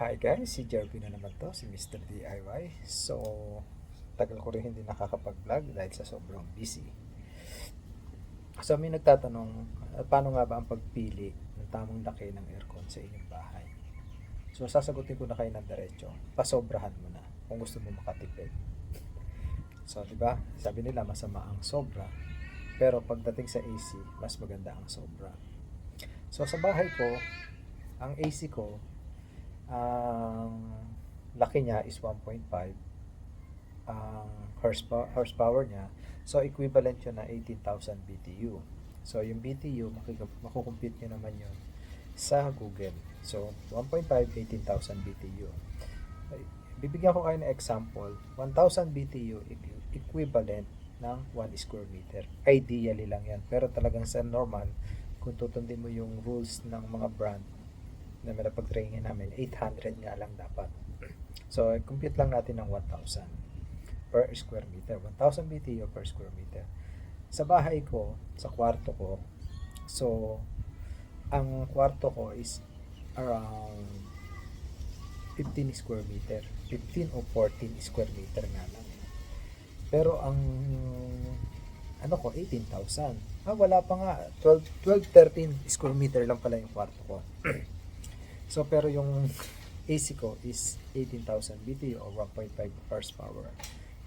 Hi guys, si Jerby na naman to, si Mr. DIY. So, tagal ko rin hindi nakakapag-vlog dahil sa sobrang busy. So, may nagtatanong, "Ah, paano nga ba ang pagpili ng tamang laki ng aircon sa inyong bahay? So, sasagutin ko na kayo ng diretso. Pasobrahan mo na kung gusto mo makatipid. So, di ba? Sabi nila masama ang sobra. Pero pagdating sa AC, mas maganda ang sobra. So, sa bahay ko, ang AC ko, ang laki niya is 1.5 ang horsepower, horsepower niya so equivalent yun na 18,000 BTU so yung BTU makukompute nyo naman yun sa Google. So 1.5 18,000 BTU bibigyan ko kayo ng example. 1,000 BTU equi- equivalent ng 1 square meter. Ideally lang yan pero talagang sa normal kung tutundin mo yung rules ng mga brand na napag-training namin, 800 nga lang dapat. So, compute lang natin ng 1,000 per square meter. 1,000 BTU per square meter. Sa bahay ko, sa kwarto ko, so, ang kwarto ko is around 15 square meter. 15 o 14 square meter nga lang. Pero ang ano ko, 18,000. Ah, wala pa nga. 12, 12, 13 square meter lang pala yung kwarto ko. So, pero yung AC ko is 18,000 BTU o 1.5 horsepower.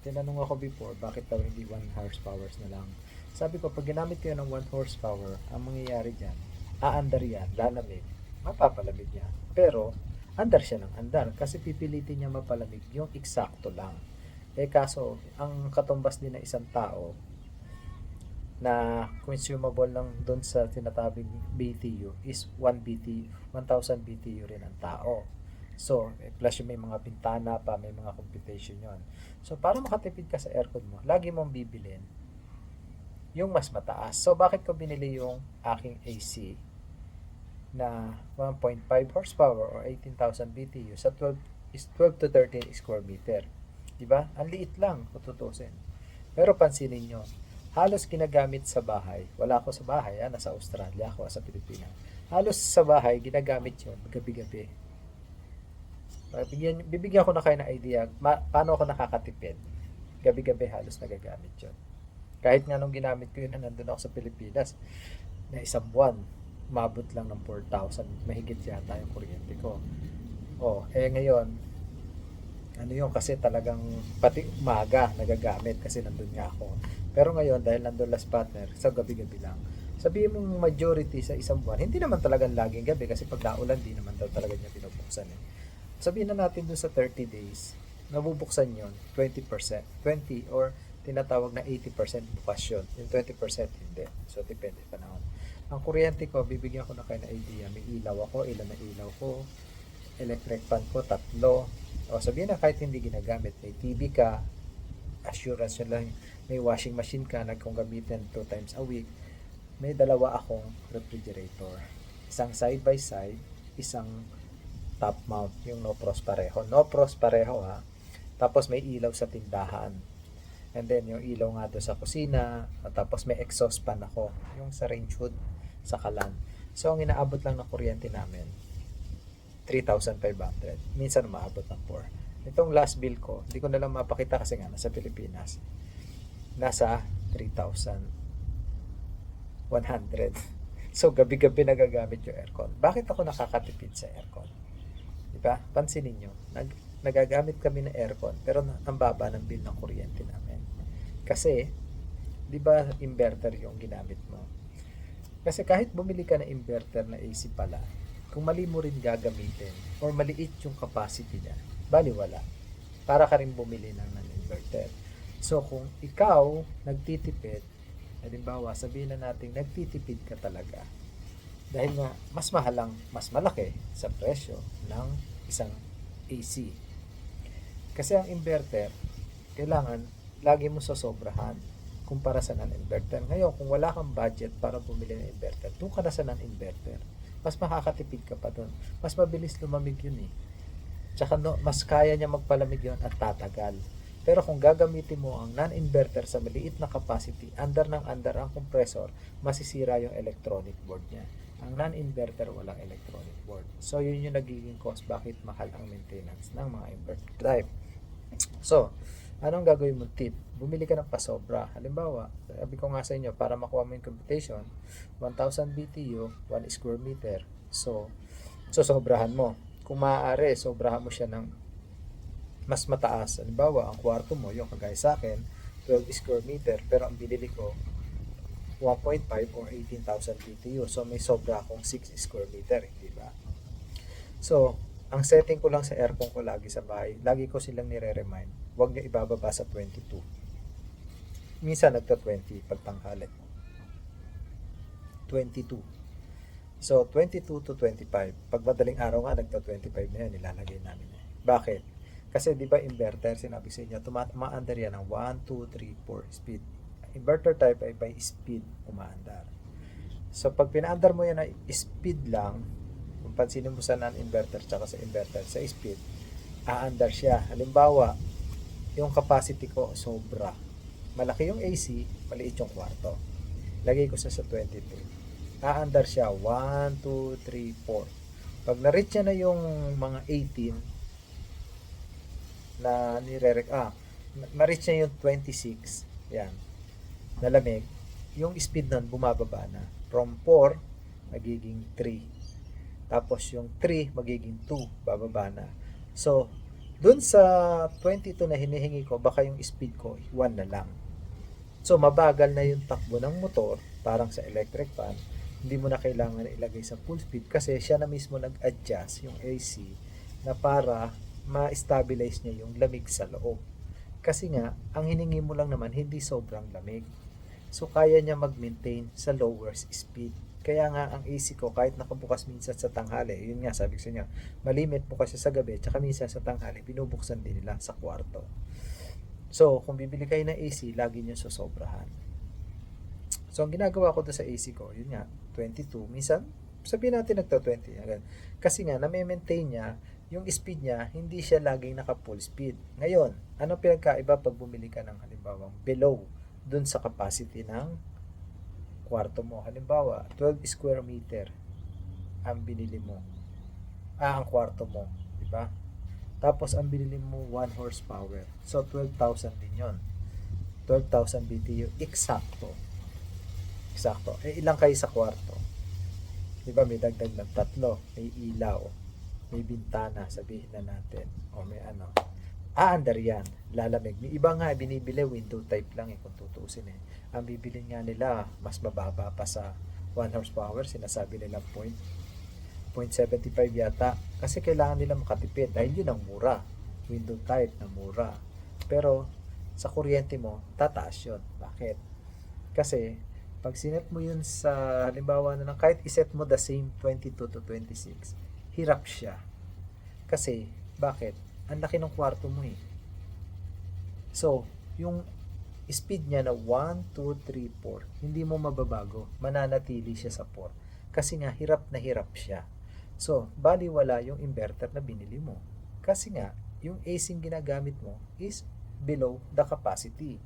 Tinanong ako before, bakit daw hindi 1 horsepower na lang? Sabi ko, pag ginamit yan ng 1 horsepower, ang mangyayari dyan, aandar yan, lalamig, mapapalamig niya. Pero, andar siya ng andar kasi pipilitin niya mapalamig yung eksakto lang. Eh kaso, ang katumbas din ng isang tao na consumable lang doon sa tinatabing BTU is 1 BTU, 1,000 BTU rin ang tao. So, eh, plus yung may mga bintana pa, may mga computation yon. So, para makatipid ka sa aircon mo, lagi mong bibilin yung mas mataas. So, bakit ko binili yung aking AC na 1.5 horsepower or 18,000 BTU sa 12 is 12 to 13 square meter. 'Di ba? Ang liit lang kung. Pero pansinin nyo, halos ginagamit sa bahay. Wala ako sa bahay, ah, nasa Australia ako, sa Pilipinas. Halos sa bahay, ginagamit yun gabi-gabi. Bibigyan, bibigyan ko na kayo ng idea ma- paano ako nakakatipid. Gabi-gabi halos nagagamit yun. Kahit nga nung ginamit ko yun na nandun ako sa Pilipinas, na isang buwan, mabot lang ng 4,000. Mahigit yata yung kuryente ko. Oh, eh ngayon, ano yun kasi talagang pati umaga nagagamit kasi nandun nga ako. Pero ngayon dahil nandun last partner, sa gabi-gabi lang. Sabihin mong majority sa isang buwan, hindi naman talagang laging gabi kasi pag naulan di naman daw talaga niya binubuksan eh. Sabihin na natin dun sa 30 days, nabubuksan yon 20%, 20 or tinatawag na 80% bukas yun. Yung 20% hindi. So depende panahon. Ang kuryente ko, bibigyan ko na kayo ng idea. May ilaw ako, ilan na ilaw ko, electric fan ko, tatlo. O sabihin na kahit hindi ginagamit, may TV ka, assurance yun lang, may washing machine ka, nagkong gamitin two times a week, may dalawa akong refrigerator. Isang side by side, isang top mount, yung no pros pareho. No pros pareho ha. Tapos may ilaw sa tindahan. And then yung ilaw nga doon sa kusina, tapos may exhaust fan ako, yung sa range hood sa kalan. So ang inaabot lang ng kuryente namin, 3,500. Minsan umaabot ng 4. Itong last bill ko, hindi ko na lang mapakita kasi nga nasa Pilipinas. Nasa 3,100. So gabi-gabi nagagamit yung aircon. Bakit ako nakakatipid sa aircon? Di ba? Pansinin nyo, nag, nagagamit kami ng aircon pero ang baba ng bill ng kuryente namin. Kasi, di ba inverter yung ginamit mo? Kasi kahit bumili ka ng inverter na AC pala, kung mali mo rin gagamitin or maliit yung capacity niya, bali wala. Para ka rin bumili ng non-inverter. So kung ikaw nagtitipid, halimbawa sabihin na natin nagtitipid ka talaga dahil nga mas mahalang, mas malaki sa presyo ng isang AC. Kasi ang inverter, kailangan lagi mo sosobrahan kumpara sa non-inverter. Ngayon, kung wala kang budget para bumili ng inverter, doon ka na sa non-inverter. Mas makakatipid ka pa doon. Mas mabilis lumamig yun eh. Tsaka no, mas kaya niya magpalamig yun at tatagal. Pero kung gagamitin mo ang non-inverter sa maliit na capacity, under ng under ang compressor, masisira yung electronic board niya. Ang non-inverter walang electronic board. So yun yung nagiging cause bakit mahal ang maintenance ng mga inverter type. So, anong gagawin mo tip? Bumili ka ng pasobra. Halimbawa, sabi ko nga sa inyo, para makuha mo yung computation, 1,000 BTU, 1 square meter. So, so sobrahan mo. Kung maaari, sobrahan mo siya ng mas mataas. Halimbawa, ang kwarto mo, yung kagaya sa akin, 12 square meter, pero ang binili ko, 1.5 or 18,000 BTU. So, may sobra akong 6 square meter, di ba? So, ang setting ko lang sa aircon ko lagi sa bahay, lagi ko silang nire-remind, huwag nyo ibababa sa 22. Minsan nagta-20 pag tanghali. 22. So, 22 to 25. Pag madaling araw nga, nagta-25 na yan, nilalagay namin. Bakit? Kasi di ba inverter, sinabi sa inyo, tumaandar yan ng 1, 2, 3, 4 speed. Inverter type ay by speed umaandar. So, pag pinaandar mo yan na speed lang, kung pansinin mo sa non-inverter tsaka sa inverter, sa speed, aandar siya. Halimbawa, yung capacity ko sobra. Malaki yung AC, maliit yung kwarto. Lagay ko sa sa 22. Aandar siya 1, 2, 3, 4. Pag na-reach niya na yung mga 18 na nire ah, ma-reach niya yung 26, yan, nalamig, yung speed nun bumababa na. From 4, magiging 3. Tapos yung 3, magiging 2, bababa na. So, dun sa 22 na hinihingi ko, baka yung speed ko, 1 na lang. So, mabagal na yung takbo ng motor, parang sa electric fan, hindi mo na kailangan ilagay sa full speed kasi siya na mismo nag-adjust yung AC na para ma-stabilize niya yung lamig sa loob. Kasi nga, ang hiningi mo lang naman hindi sobrang lamig. So, kaya niya mag-maintain sa lower speed. Kaya nga, ang AC ko, kahit nakabukas minsan sa tanghali, yun nga, sabi ko sa inyo, malimit po kasi sa gabi, tsaka minsan sa tanghali, binubuksan din nila sa kwarto. So, kung bibili kayo ng AC, lagi nyo sosobrahan. So, ang ginagawa ko doon sa AC ko, yun nga, 22. Minsan, sabihin natin nagta-20. Agad. Kasi nga, na-maintain niya, yung speed niya, hindi siya laging naka-full speed. Ngayon, ano pinagkaiba pag bumili ka ng halimbawa below dun sa capacity ng kwarto mo. Halimbawa, 12 square meter ang binili mo. Ah, ang kwarto mo. Di ba? Tapos, ang binili mo 1 horsepower. So, 12,000 din yon 12,000 BTU. Eksakto. Eksakto. Eh, ilang kayo sa kwarto? Di ba, may dagdag ng tatlo. May ilaw. May bintana, sabihin na natin. O may ano. Aandar yan. Lalamig. May iba nga, binibili window type lang eh, kung tutusin eh. Ang bibili nga nila, mas mababa pa sa 1 horsepower. Sinasabi nila point 0.75 yata. Kasi kailangan nila makatipid dahil yun ang mura. Window type na mura. Pero sa kuryente mo, tataas yun. Bakit? Kasi pag sinet mo yun sa halimbawa na lang, kahit iset mo the same 22 to 26, hirap siya. Kasi, bakit? Ang laki ng kwarto mo eh. So, yung speed niya na 1, 2, 3, 4, hindi mo mababago. Mananatili siya sa 4. Kasi nga, hirap na hirap siya. So, bali wala yung inverter na binili mo. Kasi nga, yung AC ginagamit mo is below the capacity.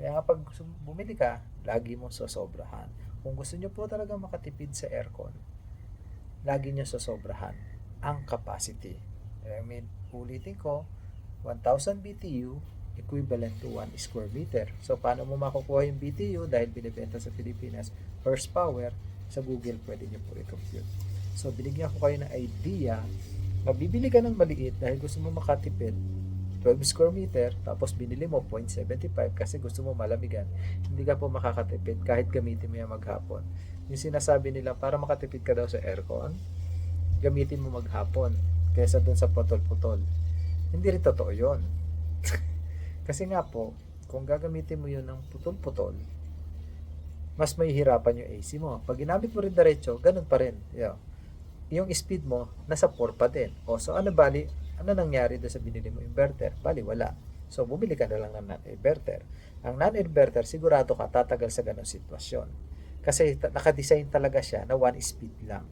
Kaya kapag bumili ka, lagi mo sosobrahan. Kung gusto nyo po talaga makatipid sa aircon, lagi nyo sosobrahan ang capacity. I mean, ulitin ko, 1,000 BTU equivalent to 1 square meter. So, paano mo makukuha yung BTU dahil binibenta sa Pilipinas? Horsepower, sa Google pwede nyo po i-compute. So, binigyan ko kayo ng idea, mabibili ka ng maliit dahil gusto mo makatipid 12 square meter, tapos binili mo 0.75 kasi gusto mo malamigan, hindi ka po makakatipid kahit gamitin mo yan maghapon. Yung sinasabi nila, para makatipid ka daw sa aircon, gamitin mo maghapon kaysa dun sa putol-putol. Hindi rin totoo yun. kasi nga po, kung gagamitin mo yun ng putol-putol, mas may hirapan yung AC mo. Pag ginamit mo rin diretso, ganun pa rin. Yeah. Yung speed mo, nasa 4 pa din. O, so ano bali, ano nangyari doon sa binili mo inverter? Bali, wala. So, bumili ka na lang ng non-inverter. Ang non-inverter, sigurado ka tatagal sa ganong sitwasyon. Kasi nakadesign talaga siya na one speed lang.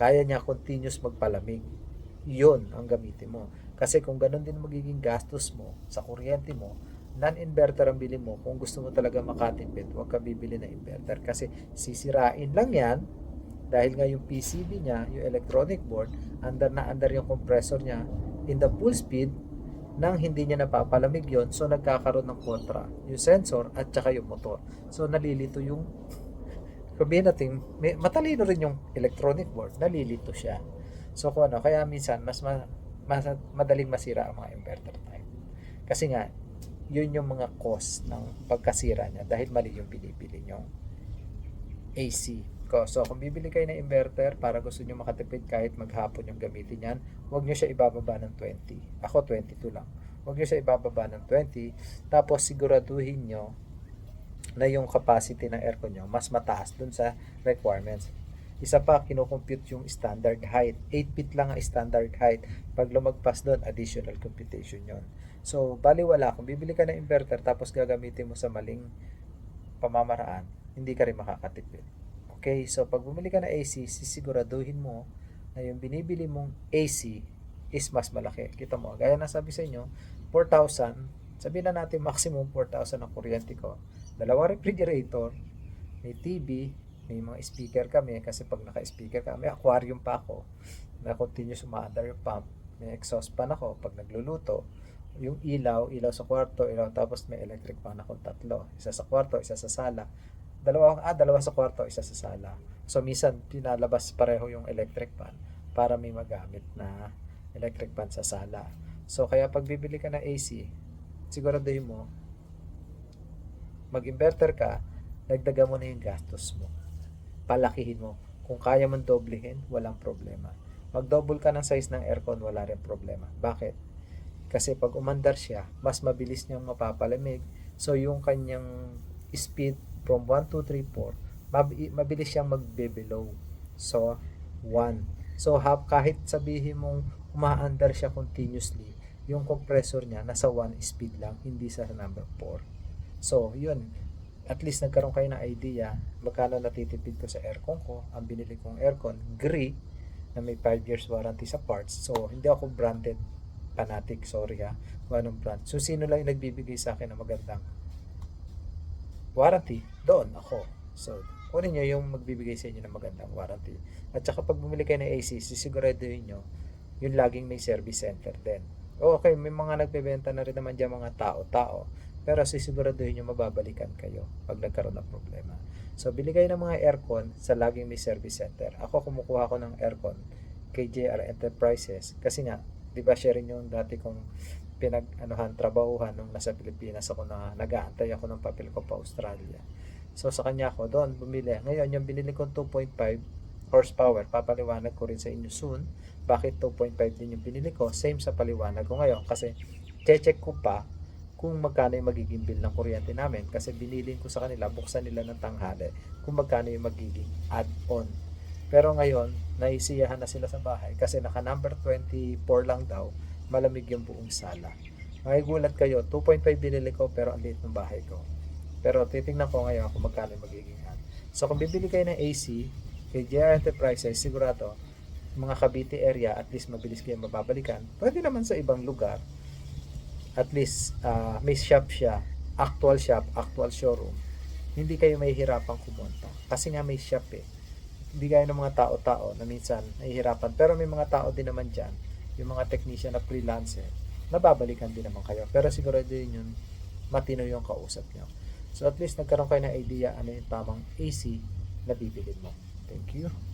Kaya niya continuous magpalamig. Yun ang gamitin mo. Kasi kung ganun din magiging gastos mo sa kuryente mo, non-inverter ang bili mo. Kung gusto mo talaga makatipid, huwag ka bibili ng inverter. Kasi sisirain lang yan dahil nga yung PCB niya, yung electronic board, under na under yung compressor niya in the full speed nang hindi niya napapalamig yon so nagkakaroon ng kontra yung sensor at saka yung motor so nalilito yung sabihin natin may, matalino rin yung electronic board nalilito siya so kung ano kaya minsan mas, ma, mas madaling masira ang mga inverter type kasi nga yun yung mga cause ng pagkasira niya dahil mali yung binibili nyo AC. So, kung bibili kayo ng inverter para gusto nyo makatipid kahit maghapon yung gamitin yan, huwag nyo siya ibababa ng 20. Ako, 22 lang. Huwag nyo siya ibababa ng 20. Tapos, siguraduhin nyo na yung capacity ng aircon nyo mas mataas dun sa requirements. Isa pa, kinukompute yung standard height. 8 feet lang ang standard height. Pag lumagpas doon, additional computation yon. So, baliwala. Kung bibili ka ng inverter tapos gagamitin mo sa maling pamamaraan, hindi ka rin makakatipid. Okay, so pag bumili ka ng AC, sisiguraduhin mo na yung binibili mong AC is mas malaki. Kita mo, gaya na sabi sa inyo, 4,000, sabihin na natin maximum 4,000 ang kuryente ko. Dalawa refrigerator, may TV, may mga speaker kami kasi pag naka-speaker ka, may aquarium pa ako na continuous umaandar yung pump. May exhaust pan ako pag nagluluto. Yung ilaw, ilaw sa kwarto, ilaw tapos may electric pan akong tatlo. Isa sa kwarto, isa sa sala dalawa ah, dalawa sa kwarto, isa sa sala. So minsan pinalabas pareho yung electric fan para may magamit na electric fan sa sala. So kaya pag bibili ka ng AC, siguraduhin mo mag-inverter ka, dagdagan mo na yung gastos mo. Palakihin mo. Kung kaya mong doblehin, walang problema. Mag-double ka ng size ng aircon, wala rin problema. Bakit? Kasi pag umandar siya, mas mabilis niyang mapapalamig. So yung kanyang speed from 1, 2, 3, 4, mab- mabilis siyang magbe-below. So, 1. So, ha- kahit sabihin mong umaandar siya continuously, yung compressor niya nasa 1 speed lang, hindi sa number 4. So, yun. At least nagkaroon kayo ng idea magkano natitipid ko sa aircon ko. Ang binili kong aircon, Gree, na may 5 years warranty sa parts. So, hindi ako branded fanatic, sorry ha, kung anong brand. So, sino lang yung nagbibigay sa akin ng magandang warranty, doon ako. So, kunin nyo yung magbibigay sa inyo ng magandang warranty. At saka pag bumili kayo ng AC, sisiguraduhin nyo yung laging may service center din. Okay, may mga nagbebenta na rin naman dyan mga tao-tao. Pero sisiguraduhin nyo mababalikan kayo pag nagkaroon ng problema. So, bili kayo ng mga aircon sa laging may service center. Ako kumukuha ko ng aircon kay JR Enterprises kasi nga, di ba sharing yung dati kong pinag anuhan trabahuhan nung nasa Pilipinas ako na nag-aantay ako ng papel ko pa Australia. So sa kanya ako doon bumili. Ngayon yung binili ko 2.5 horsepower, papaliwanag ko rin sa inyo soon bakit 2.5 din yung binili ko. Same sa paliwanag ko ngayon kasi check ko pa kung magkano yung magiging bill ng kuryente namin kasi binilin ko sa kanila, buksan nila ng tanghali kung magkano yung magiging add-on. Pero ngayon, naisiyahan na sila sa bahay kasi naka number 24 lang daw malamig yung buong sala. Makigulat kayo, 2.5 binili ko pero ang liit ng bahay ko. Pero titingnan ko ngayon kung magkano yung magiging ad. So kung bibili kayo ng AC, kay JR Enterprises, sigurado, mga Cavite area, at least mabilis kayo mababalikan. Pwede naman sa ibang lugar. At least, ah, may shop siya, actual shop, actual showroom. Hindi kayo may hirapang kumonta. Kasi nga may shop eh. Hindi kayo ng mga tao-tao na minsan nahihirapan. Pero may mga tao din naman dyan yung mga technician na freelancer, nababalikan din naman kayo. Pero siguro din yun, matino yung kausap nyo. So at least nagkaroon kayo ng idea ano yung tamang AC na bibili mo. Thank you.